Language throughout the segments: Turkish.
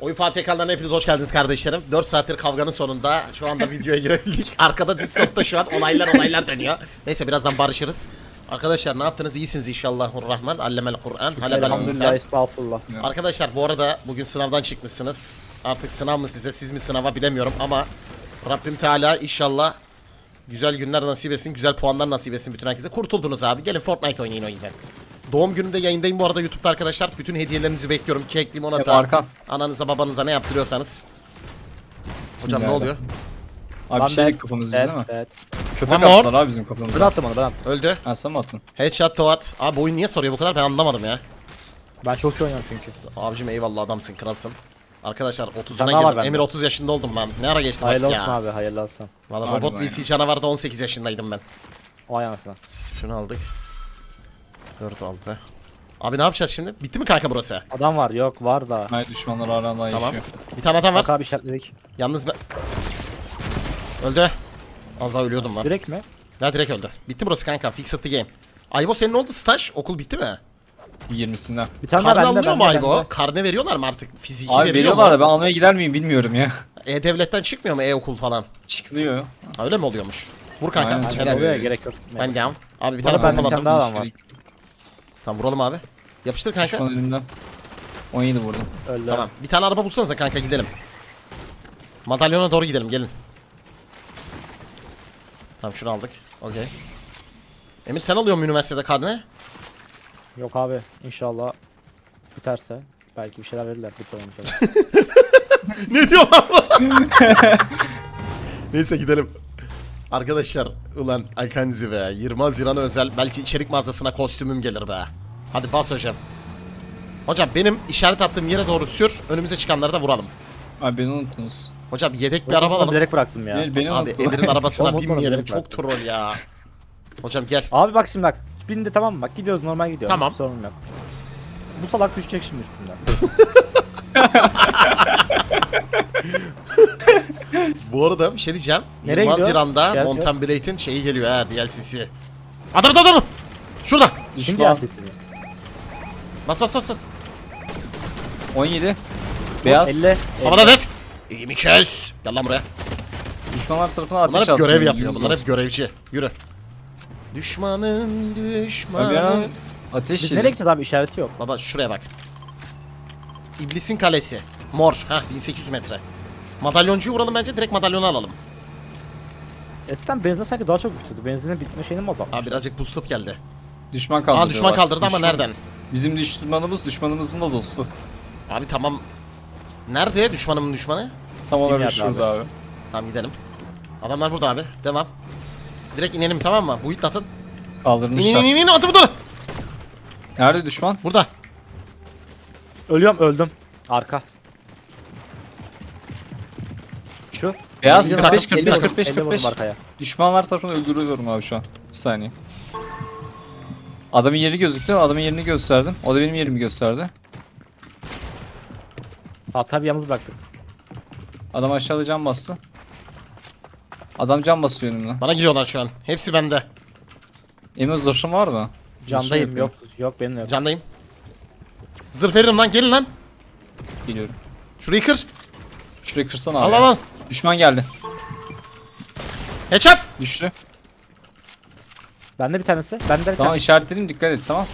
Oyun Fatih kanalına hepiniz hoş geldiniz kardeşlerim. 4 saattir kavganın sonunda şu anda videoya girebildik. Arkada Discord'da şu an olaylar olaylar dönüyor. Neyse birazdan barışırız. Arkadaşlar ne yaptınız? İyisiniz inşallahurrahman. Allemel Kur'an. İnsan. estağfurullah. Arkadaşlar bu arada bugün sınavdan çıkmışsınız. Artık sınav mı size siz mi sınava bilemiyorum ama Rabbim Teala inşallah güzel günler nasip etsin, güzel puanlar nasip etsin bütün herkese. Kurtuldunuz abi. Gelin Fortnite oynayın o yüzden. Doğum günümde yayındayım bu arada YouTube'da arkadaşlar. Bütün hediyelerinizi bekliyorum. Kek, Hep limonata, arkan. ananıza babanıza ne yaptırıyorsanız. Hocam ne oluyor? Abi bir şey ben- kafamız biz değil mi? evet. Köpek Ama attılar abi bizim Ben kafamıza. attım onu ben attım. Öldü. Ha sen mi attın? Headshot Toat. Abi oyun niye soruyor bu kadar ben anlamadım ya. Ben çok iyi oynuyorum çünkü. Abicim eyvallah adamsın kralsın. Arkadaşlar 30'una Sen ne var girdim. bende? Emir 30 yaşında oldum ben. Ne ara geçti Hayırlı vakit olsun ya. abi hayırlı olsun. Valla Harbiden robot ya. VC canavarda 18 yaşındaydım ben. Vay anasına. Şunu aldık. 4 6. Abi ne yapacağız şimdi? Bitti mi kanka burası? Adam var yok var da. Hayır düşmanlar aranda Tamam. yaşıyor. Bir tane adam var. Bak abi işaretledik. Yalnız ben... Öldü. Az daha ölüyordum lan. Direkt mi? Ya direkt öldü. Bitti burası kanka. Fixed the game. Aybo senin ne oldu staj? Okul bitti mi? 20'sinden. Bir tane daha Karne bende alınıyor mu bende Aybo? bende. Karne veriyorlar mı artık? Fiziki Abi veriyor veriyorlar da mu? ben almaya gider miyim bilmiyorum ya. E-Devlet'ten çıkmıyor mu e-okul falan? Çıkılıyor. Ha, öyle mi oluyormuş? Vur kanka. Aynen. Helal. Gerek yok. Ben down. Abi bir Bana tane bende bir pompaladım. tane daha adam var. Tamam vuralım abi. Yapıştır kanka. Düşman elimden. 17 vurdum. Öldü. Tamam. Bir tane araba bulsanıza kanka gidelim. Madalyona doğru gidelim gelin. Tamam şunu aldık. Okey. Emir sen alıyor musun üniversitede karne? Yok abi inşallah biterse belki bir şeyler verirler diploma falan. ne diyor lan bu? Neyse gidelim. Arkadaşlar ulan Alkanzi be 20 Haziran özel belki içerik mağazasına kostümüm gelir be. Hadi bas hocam. Hocam benim işaret attığım yere doğru sür önümüze çıkanları da vuralım. Abi beni unuttunuz. Hocam yedek bir araba alalım. Bilerek bıraktım ya. Beni, beni Abi unuttular. Emir'in arabasına Oğlum, binmeyelim çok troll ya. Hocam gel. Abi bak şimdi bak. Bindi tamam mı? Bak gidiyoruz normal gidiyoruz. Tamam. Hiçbir sorun yok. Bu salak düşecek şimdi üstümden. Bu arada bir şey diyeceğim. Nereye 20 gidiyor? Haziran'da Mountain Blade'in şeyi geliyor ha DLC'si. Adam adam adam. Şurada. Şimdi Düşman. sesini. Bas bas bas bas. 17. Beyaz. 50. Havada net. İyi mi kes? Gel lan buraya. Düşmanlar tarafına ateş Bunlar hep görev yapıyor. Bunlar hep görevci. Yürü. Düşmanın Abi düşmanı. Ateş Biz yedi. nereye gideceğiz abi işareti yok. Baba şuraya bak. İblisin kalesi. Mor. Hah 1800 metre. Madalyoncuyu vuralım bence direkt madalyonu alalım. Eskiden benzin sanki daha çok bitiyordu. Benzinin bitme şeyini mi azaltmış? Abi birazcık boosted geldi. Düşman kaldırdı. Aa düşman kaldırdı ama nereden? Bizim düşmanımız düşmanımızın da dostu. Abi tamam. Nerede düşmanımın düşmanı? Tam olarak yerde şurada abi. Tamam gidelim. Adamlar burada abi. Devam. Direkt inelim tamam mı? Bu atın. İn in Kaldırmışlar. in in atın burada. Nerede düşman? Burada. Ölüyorum öldüm. Arka. Şu. Beyaz Elli 45 takım, elli 45 takım, 45 elli vurdum 45. arkaya. Düşmanlar tarafından öldürüyorum abi şu an. Bir saniye. Adamın yeri gözüktü. Adamın yerini gösterdim. O da benim yerimi gösterdi. Hatta bir yalnız bıraktık. Adam aşağıda cam bastı. Adam cam basıyor önümden. Bana giriyorlar şu an. Hepsi bende. Emin zırhım var mı? Candayım Zırhım yok. Yok benim yok. Candayım. Zırh veririm lan gelin lan. Geliyorum. Şurayı kır. Şurayı kırsana Al abi. al al. Düşman geldi. Headshot. Düştü. Bende bir tanesi. Bende bir Tamam tane. işaretledim dikkat et tamam.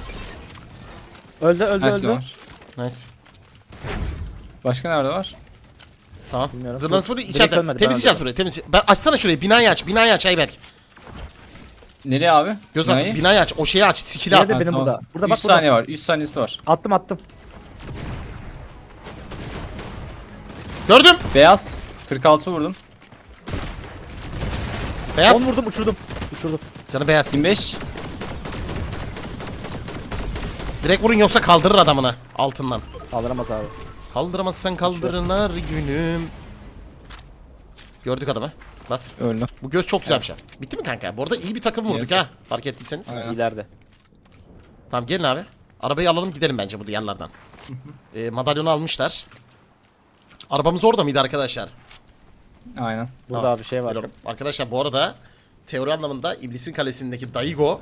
Öldü öldü Nice öldü. var. Nice. Başka nerede var? Tamam. Bilmiyorum. Zırhlarınız burada Direkt içeride. ölmedi, ben Temizleyeceğiz burayı. Temiz. Ben açsana şurayı. Binayı aç. Binayı aç Ayberk. Nereye abi? Göz at. Binayı? Binayı aç. O şeyi aç. Skill'i at. Nerede? benim burada. Burada 3 bak, burada. saniye var. 3 saniyesi var. Attım attım. Gördüm. Beyaz. 46 vurdum. 10 Beyaz. vurdum uçurdum. Uçurdum. Canı beyaz. 25. Direkt vurun yoksa kaldırır adamını. Altından. Kaldıramaz abi. Kaldıramazsan kaldırınar günüm. Gördük adamı. Bas. Öldü. Bu göz çok güzel bir şey. Bitti mi kanka? Bu arada iyi bir takım vurduk Yes. ha. Fark ettiyseniz. Aynen. İleride. Tamam gelin abi. Arabayı alalım gidelim bence bu yerlerden. Ee, madalyonu almışlar. Arabamız orada mıydı arkadaşlar? Aynen. Burada Tamam, abi şey var. Arkadaşlar bu arada teori anlamında İblisin Kalesi'ndeki Daigo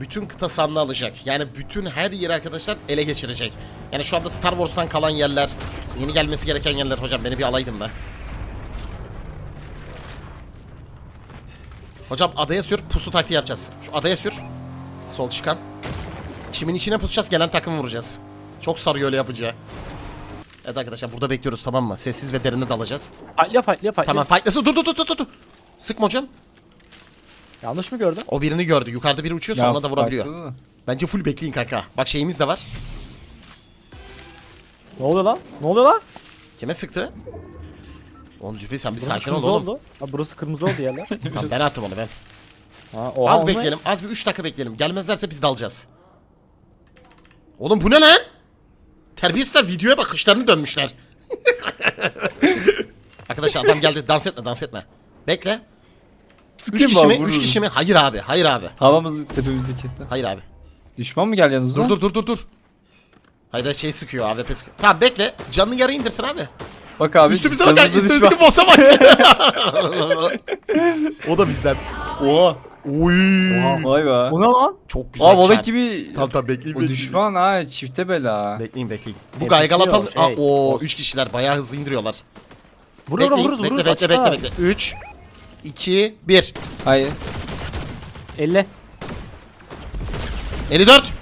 bütün kıta sahanlığı alacak. Yani bütün her yeri arkadaşlar ele geçirecek. Yani şu anda Star Wars'tan kalan yerler, yeni gelmesi gereken yerler hocam beni bir alaydın be. Hocam adaya sür, pusu taktiği yapacağız. Şu adaya sür. Sol çıkan. Çimin içine pusacağız, gelen takımı vuracağız. Çok sarıyor öyle yapınca. Evet arkadaşlar burada bekliyoruz tamam mı? Sessiz ve derine dalacağız. Fightlaya fightlaya fightlaya. Tamam fightlasın. Dur dur dur dur dur. Sıkma hocam. Yanlış mı gördüm? O birini gördü. Yukarıda biri uçuyor sonra da vurabiliyor. farklı. Bence full bekleyin kanka. Bak şeyimiz de var. Ne oluyor lan? Ne oluyor lan? Kime sıktı? Oğlum Zülfü sen bir Burası sakin ol kırmızı oğlum. oldu. Ha, burası kırmızı oldu yerler. Tamam ben attım onu ben. Ha, oha, Az bekleyelim. Az bir 3 dakika bekleyelim. Gelmezlerse biz de alacağız. Oğlum bu ne lan? Terbiyesizler videoya bakışlarını dönmüşler. Arkadaşlar adam geldi. Dans etme dans etme. Bekle. 3 Sıkayım kişi mi? 3 vururum. kişi mi? Hayır abi. Hayır abi. Havamızı tepemizi kilitli. Hayır abi. Düşman mı geldi yanımıza? Dur dur dur dur dur. Hayır şey sıkıyor AWP sıkıyor. Tamam bekle. Canını yarı indirsin abi. Bak abi. Üstümüze bak. bossa bak. o da bizden. Oha. Oy. Vay be. O ne lan? Çok güzel. Aa balık gibi. Tamam tamam bekleyin O bekleyin. düşman ha çifte bela. Bekleyin bekleyin. Bu Hepsi Gaygalatalı... yok, şey, Aa, o olsun. 3 kişiler bayağı hızlı indiriyorlar. Vurur bekleyin, vururuz bekle, vururuz. bekle, bekle, bekle, bekle. 3, 2, 1. Hayır. 50. 54.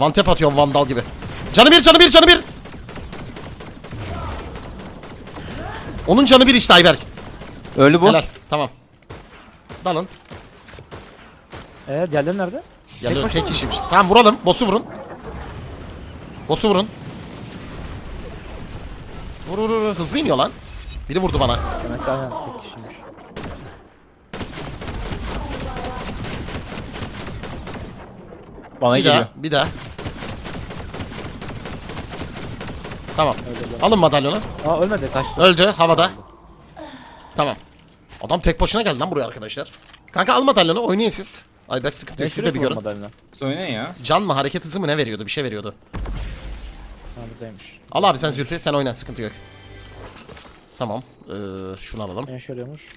One tap atıyorum Vandal gibi. Canı bir, canı bir, canı bir. Onun canı bir işte Ayberk. Öldü bu. Helal. Tamam. Dalın. Ee diğerleri nerede? Geliyor başına tek kişiymiş. Tamam vuralım. Boss'u vurun. Boss'u vurun. Vur vur vur. Hızlı iniyor lan. Biri vurdu bana. Demek ki aynen tek kişiymiş. Bana Bir geliyor. daha. Bir daha. Tamam. Alın madalyonu. Aa ölmedi kaçtı. Öldü havada. Tamam. Adam tek başına geldi lan buraya arkadaşlar. Kanka al madalyonu oynayın siz. Ayberk sıkıntı yok siz de bir görün. Oynayın ya. Can mı hareket hızı mı ne veriyordu bir şey veriyordu. Ha buradaymış. Al abi sen Zülfü sen oyna sıkıntı yok. Tamam. Ee, şunu alalım. Ne yarıyormuş?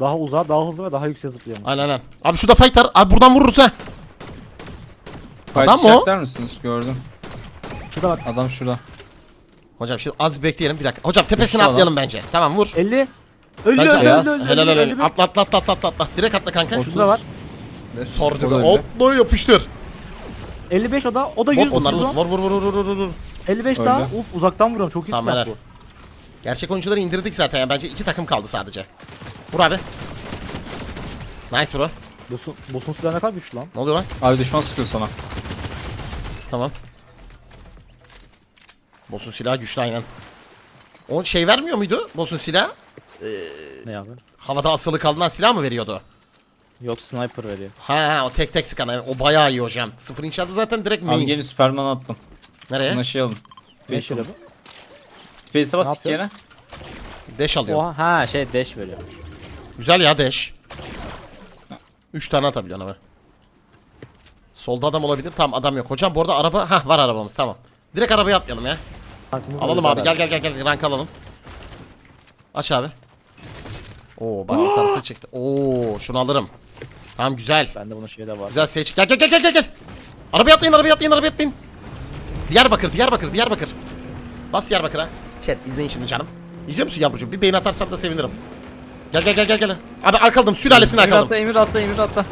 Daha uzağa, daha hızlı ve daha yüksek zıplıyormuş. Aynen aynen. Abi şurada fight var. Abi buradan vururuz ha. Adam mı o? misiniz? Gördüm. Şurada bak. Adam şurada. Hocam şimdi az bekleyelim bir dakika. Hocam Düştü adam. atlayalım bence. Tamam vur. 50. Öldü öldü beyaz. öldü öldü. helal öldü, helal. öldü. Atla atla atla atla atla atla. Direkt atla kanka. Şurada var. Ne sardı O be. öyle. Atla yapıştır. 55 o da. O da Hop 100 onlar vurdu. vur vur vur vur vur vur vur. 55 Öldü. daha. Uf uzaktan vuruyorum. Çok iyi Tamam, silah helal. bu. Gerçek oyuncuları indirdik zaten ya. Bence iki takım kaldı sadece. Vur abi. Nice bro. Boss'un, boss'un silahı ne kadar güçlü lan. Ne oluyor lan? Abi düşman sıkıyor sana. Tamam. Boss'un silahı güçlü aynen. O şey vermiyor muydu? Boss'un silahı? Ne abi? Havada asılı kalınan silah mı veriyordu? Yok sniper veriyor. Ha o tek tek sıkan. O bayağı iyi hocam. Sıfır inşaatı zaten direkt Abi main. gelin Superman attım. Nereye? Buna şey alın. Ne yarıyor Face'e Ne bas iki kere. Dash bu? alıyor. Oha ha şey dash veriyor. Güzel ya dash. 3 tane atabiliyorsun ama. Solda adam olabilir. Tamam adam yok. Hocam bu arada araba... Hah var arabamız tamam. Direkt arabaya atlayalım ya. Tankımız Alalım abi gel gel gel gel rank alalım. Aç abi. Oo bak sarısı çıktı. Oo şunu alırım. Tamam güzel. Bende bunun şeyi de var. Güzel seç. Gel gel gel gel gel gel. Arabaya atlayın arabaya atlayın arabaya atlayın. Diyarbakır Diyarbakır Diyarbakır. Bas Diyarbakır'a. Chat izleyin şimdi canım. İzliyor musun yavrucuğum? Bir beğeni atarsan da sevinirim. Gel gel gel gel gel. Abi arkaladım sülalesini Emir arkaladım. atla, Emir atla, Emir atla.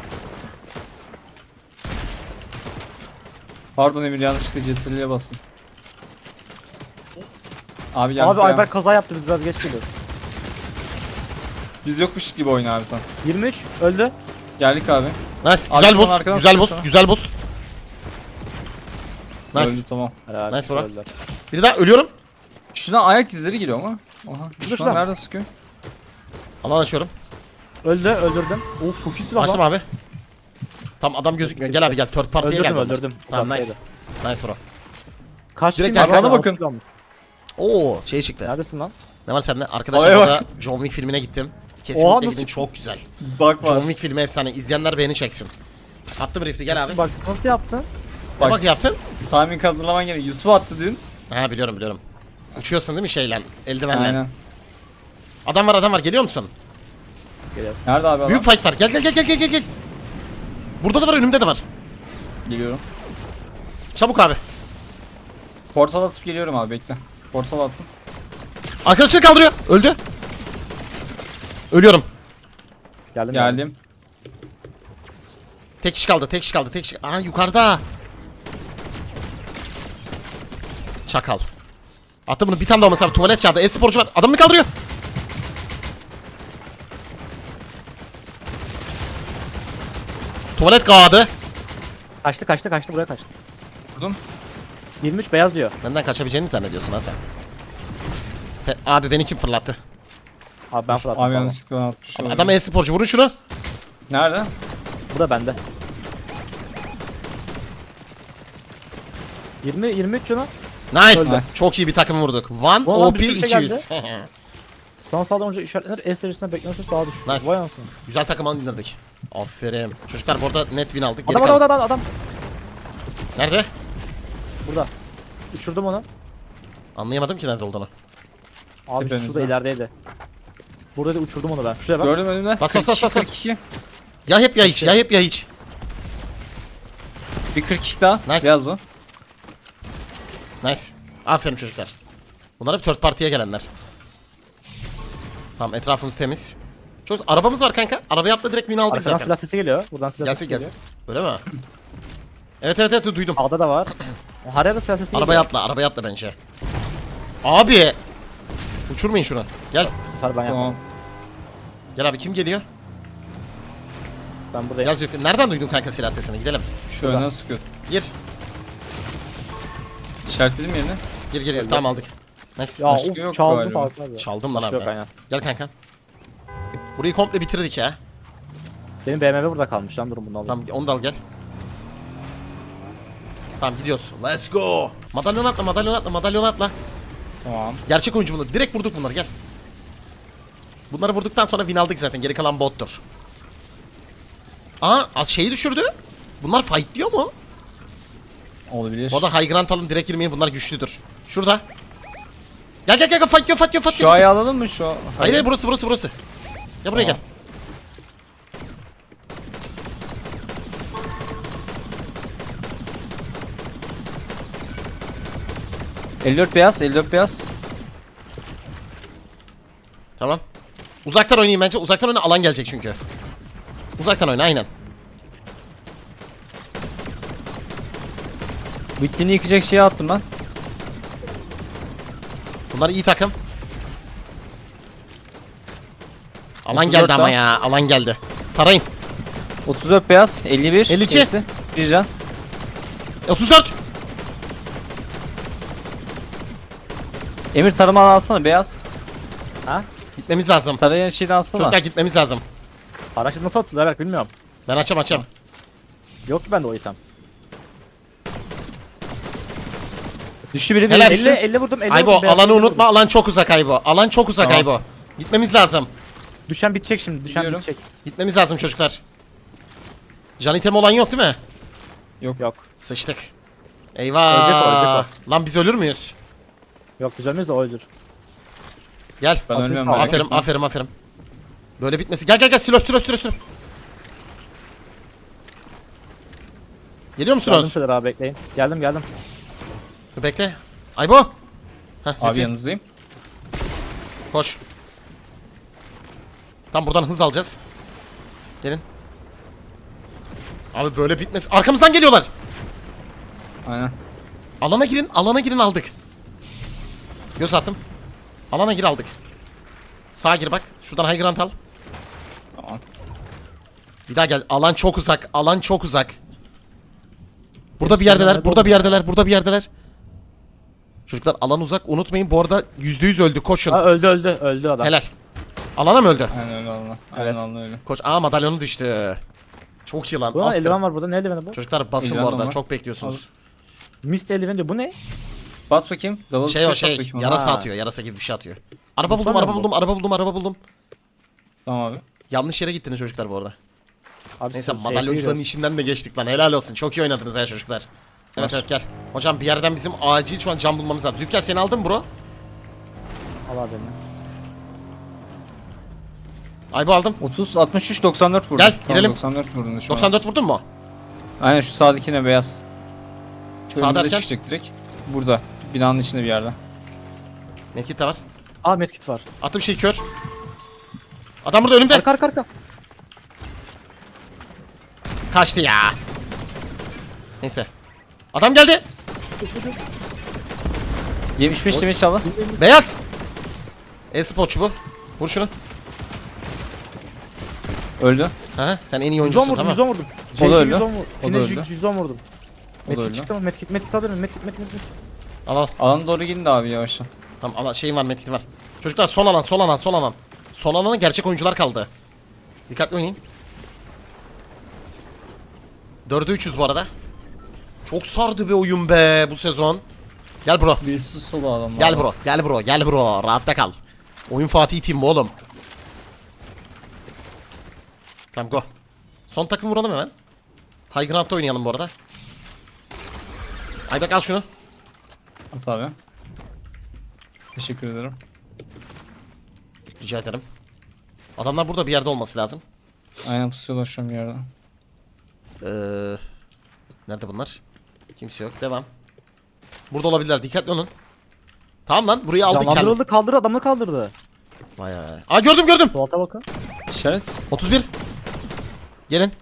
Pardon Emir yanlışlıkla CTRL'ye bastın. Abi gel. Abi. Ayber kaza yaptı biz biraz geç geliyoruz. Biz yokmuş gibi oyna abi sen. 23 öldü. Geldik abi. Nice Abi güzel şu an boss. arkadan Güzel boss. sıkıyorsun. Güzel boss. Nice. Öldü tamam. Helal. Nice bro. öldüler. Bir daha ölüyorum. Şuradan ayak izleri geliyor ama. Oha. Şurada, Düşman şurada. nereden sıkıyor? Alan açıyorum. Öldü öldürdüm. Uf çok iyi silah Açtım lan. abi. Tam adam gözükmüyor. Gel abi gel. Third party'ye Öldürdüm, gel. bunlar. öldürdüm. Tamam nice. Uzaktaydı. Nice bro. Kaç Direkt kim var? arkana bakın. bakın. Oo şey çıktı. Neredesin lan? Ne var sende? Arkadaşlar burada John Wick filmine gittim. Kesinlikle Oha, gidin nasıl- çok güzel. Bak John var. Wick filmi efsane. İzleyenler beğeni çeksin. Attım rift'i gel abi. Bak nasıl yaptın? Ne Bak. bak yaptın? Timing hazırlaman gerekiyor. Yusuf attı dün. Ha biliyorum biliyorum. Uçuyorsun değil mi şeyle? Eldivenle. Aynen. Adam var adam var geliyorsun? Geliyorsun. Nerede abi adam? Büyük fight var. Gel gel gel gel gel gel. Burada da var önümde de var. Geliyorum. Çabuk abi. Portal atıp geliyorum abi bekle. Portal attım. Arkadaşını kaldırıyor. Öldü. Ölüyorum. Geldim. Geldim. Tek kişi kaldı. Tek kişi kaldı. Tek kişi. Aa yukarıda. Çakal. Attı bunu bir tane daha olması lazım. Tuvalet kağıdı. E-sporcu var. Adamını kaldırıyor. Tuvalet kağıdı. Kaçtı kaçtı kaçtı buraya kaçtı. Vurdum. 23 beyaz diyor. Benden kaçabileceğini mi zannediyorsun ha sen? Fe- abi beni kim fırlattı? Abi ben fırlattım. Abi pardon. yanlışlıkla atmış oldum. Adam e-sporcu. Vurun şunu. Nerede? Bu da bende. 20 23 canı. Nice. Nice. Çok iyi bir takım vurduk. One Bu adam OP bir sürü şey 200. Son saldırı önce işaretlenir. S derecesinde bekleniyorsa daha düşük. Nice. Vay anasını. Güzel takım indirdik. Aferin. Çocuklar bu arada net win aldık. Geri Adam adam adam adam. Nerede? Burada. Uçurdum onu. Anlayamadım ki nerede olduğunu. Abi Tepemizde. şurada ilerideydi. Burada da uçurdum onu ben. Şuraya bak. Gördüm önümde. Bas, bas, bas, 42, bas, bas. 42. Ya hep ya hiç. Ya hep ya hiç. Bir 42 daha. Nice. Beyaz o. Nice. Aferin çocuklar. Bunlar hep third party'ye gelenler. Tamam etrafımız temiz. Çocuk arabamız var kanka. Arabaya atla direkt win aldık Arkadan zaten. silah sesi geliyor. Buradan silah Gelsin sesi gelsin. geliyor. Öyle mi? Evet evet evet duydum. Sağda da var. O Her yerde silah sesi Arabaya geliyor. atla arabaya atla bence. Abi. Uçurmayın şunu. Gel. Sefer ben Tamam. yapmam. Gel abi kim geliyor? Ben buradayım. Gel Zülfü. Nereden duydun kanka silah sesini? Gidelim. Şöyle nasıl sıkıyor? Gir. İşaretledim yerini. Gir gir. gir. Tamam aldık. Nice. Ya Başka of yok çaldım galiba. abi. Çaldım lan Başka yok abi. aynen. Gel kanka. Burayı komple bitirdik ya. Benim BMW burada kalmış lan durun bunu alayım. Tamam onu da al gel. Tamam gidiyoruz. Let's go. Madalyon atla, madalyon atla, madalyon atla. Tamam. Gerçek oyuncu bunlar. Direkt vurduk bunları gel. Bunları vurduktan sonra win aldık zaten. Geri kalan bottur. Aa az şeyi düşürdü. Bunlar fightlıyor mu? Olabilir. Bu arada high ground alın direkt girmeyin bunlar güçlüdür. Şurada. Gel gel gel fight yok fight yok fight Şu ayı alalım mı şu? Hayır hayır burası burası burası. Gel buraya Tamam. gel. gel. 54 beyaz, 54 beyaz. Tamam. Uzaktan oynayayım bence. Uzaktan oyna alan gelecek çünkü. Uzaktan oyna aynen. Bittiğini yıkacak şeyi attım ben. Bunlar iyi takım. Alan 34 geldi ama daha. ya. Alan geldi. Tarayın. 34 beyaz, 51. 52. gerisi. Bir can. 34. Emir tarıma alsana beyaz. Ha? Gitmemiz lazım. Tarayan şeyden alsana. Çocuklar gitmemiz lazım. Araçı nasıl atılıyor Berk bilmiyorum. Ben açam açam. Yok ki bende o item. Düştü biri biri Helal. düştü. 50 50 vurdum 50 Aybo vurdum. beyaz alanı 50 unutma. vurdum. Alan çok uzak Aybo. Alan çok uzak Tamam. Aybo. Gitmemiz lazım. Düşen bitecek şimdi. Düşen Biliyorum. bitecek. Gitmemiz lazım çocuklar. Can item olan yok değil mi? Yok. Sıçtık. Eyvah. Ölecek o, ölecek Lan biz ölür müyüz? Yok biz ölmeyiz de o öldür. Gel. Ben Asist ölmüyorum. aldım. merak Aferin etme. aferin aferin. Böyle bitmesi. Gel gel gel silop silop silop silop. Geliyor Geldim musunuz? abi bekleyin. Geldim geldim. Dur bekle. Aybo. Heh, Abi Zülfü, yanınızdayım. Koş. Tam buradan hız alacağız. Gelin. Abi böyle bitmez. Arkamızdan geliyorlar. Aynen. Alana girin, alana girin aldık. Göz attım. Alana gir aldık. Sağa gir bak. Şuradan high ground al. Tamam. Bir daha gel. Alan çok uzak. Alan çok uzak. Burada bir yerdeler. Burada bir yerdeler. Burada bir yerdeler. Çocuklar alan uzak. Unutmayın bu arada %100 öldü. Koşun. Ha öldü öldü öldü adam. Helal. Alana mı öldü? Aynen öyle Allah. Aynen Evet. Öyle. Koç. Aa madalyonu düştü. Çok iyi lan. Aferin. eldiven var burada. Ne eldiveni bu? Çocuklar basın bu arada. Çok bekliyorsunuz. Mist eldiveni diyor. Bu ne? Bas bakayım. Double Şey o at şey. bakayım. Yarasa Ha. atıyor. Yarasa gibi bir şey atıyor. Araba buldum, Vursana araba bu. buldum, araba buldum, araba buldum. Tamam abi. Yanlış yere gittiniz çocuklar bu arada. Abi Neyse siz- madalyoncuların işinden de geçtik lan. Helal olsun. Çok iyi oynadınız ya çocuklar. Evet evet gel. Hocam bir yerden bizim acil şu an cam bulmamız lazım. Zülfikar seni aldın mı bro? Al abi beni. Aybo aldım. 30, 63, 94 vurdum. Gel, Tamam, girelim. 94 vurdun şu an. 94 vurdun mu? Aynen şu sağdakine beyaz. Şu Sağ önümüze derken? çıkacak direkt. Burada. Binanın içinde bir yerde. Medkit de var. Aa medkit var. Attım şey kör. Adam burada önümde. Arka arka arka. Kaçtı ya. Neyse. Adam geldi. Şu şu. 75 demir çaldı. Beyaz. E-sportçu bu. Vur şunu. Öldü. Ha, sen en iyi 110 oyuncusun vurdum tamam. 110 vurdum. O da JK öldü. 110 vurdum. O da Finish öldü. 110 vurdum. O da öldü. Medkit çıktı mı? Medkit medkit al benim. Medkit medkit medkit. Al al. Alana doğru gidin de abi yavaştan. Tamam ama şeyim var medkitim var. Çocuklar son alan son alan son alan. Son alana gerçek oyuncular kaldı. Dikkatli oynayın. 4'e 300 bu arada. Çok sardı be oyun be bu sezon. Gel bro. Birisi solo adam. Gel bro. Gel bro. Gel bro. Rahatta kal. Oyun Fatih Team bu oğlum. Tamam go. Son takım vuralım hemen. High Ground'da oynayalım bu arada. Ayberk al şunu. At abi. Teşekkür ederim. Rica ederim. Adamlar burada bir yerde olması lazım. Aynen pusuyorlar şu an bir yerde. Ee, nerede bunlar? Kimse yok. Devam. Burada olabilirler. Dikkatli olun. Tamam lan. Burayı aldık kendi. Kaldırıldı kaldırdı adamı kaldırdı. Vay vay. Aa gördüm gördüm. Tuvalete bakın. İşaret. 31. Gelin.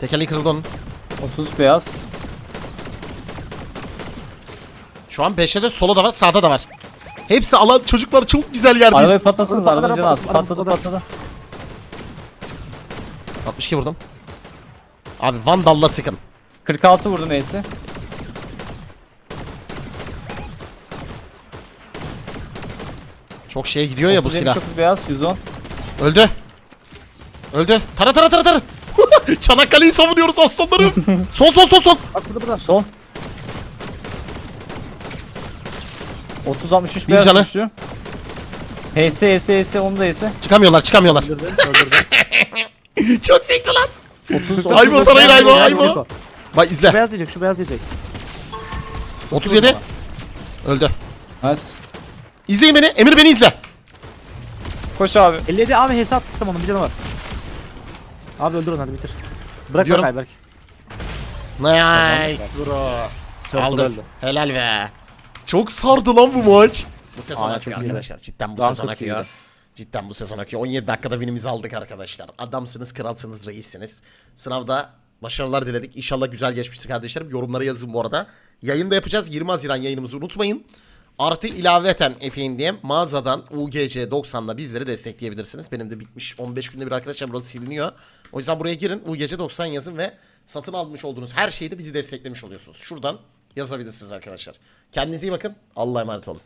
Tekerleği kırıldı onun. 30 beyaz. Şu an 5'e de solo da var, sağda da var. Hepsi alan çocuklar çok güzel Arabayı yerdeyiz. patlasınız. Patladı, Arabanın canı az. patladı, Patladı patladı. patladı. 62 vurdum. Abi Vandal'la sıkın. 46 vurdum Ace'e. Çok şeye gidiyor ya bu 30 silah. 79 beyaz 110. Öldü. Öldü. Tara tara tara tara. Çanakkale'yi savunuyoruz aslanlarım. son son son son. Bak burada burada. Sol. 30 63 Bir beyaz canı. düştü. HS HS HS onu da HS. Çıkamıyorlar çıkamıyorlar. Çok zevkli lan. 30 Aybo 30 tarayın Aybo. diyecek o. Bak Şu izle. beyaz diyecek şu beyaz diyecek. 37. Öldü. Nice. İzleyin beni. Emir beni izle. Koş abi. 57 abi hesap attım onun bir canı var. Abi öldür onu hadi bitir. Bırak Diyorum. bak Ayberk. Nice bro. Circle Aldım. öldü. Helal be. Çok sardı lan bu maç. Bu sezon Aynen, akıyor çok arkadaşlar. Cidden bu Daha sezon çok akıyor. iyiydi. Cidden bu sezon akıyor. 17 dakikada winimizi aldık arkadaşlar. Adamsınız, kralsınız, reissiniz. Sınavda başarılar diledik. İnşallah güzel geçmiştir kardeşlerim. Yorumlara yazın bu arada. Yayında yapacağız. 20 Haziran yayınımızı unutmayın. Artı ilaveten efendim mağazadan UGC 90'la bizleri destekleyebilirsiniz. Benim de bitmiş 15 günde bir arkadaşlar burası siliniyor. O yüzden buraya girin UGC 90 yazın ve satın almış olduğunuz her şeyde bizi desteklemiş oluyorsunuz. Şuradan yazabilirsiniz arkadaşlar. Kendinize iyi bakın. Allah'a emanet olun.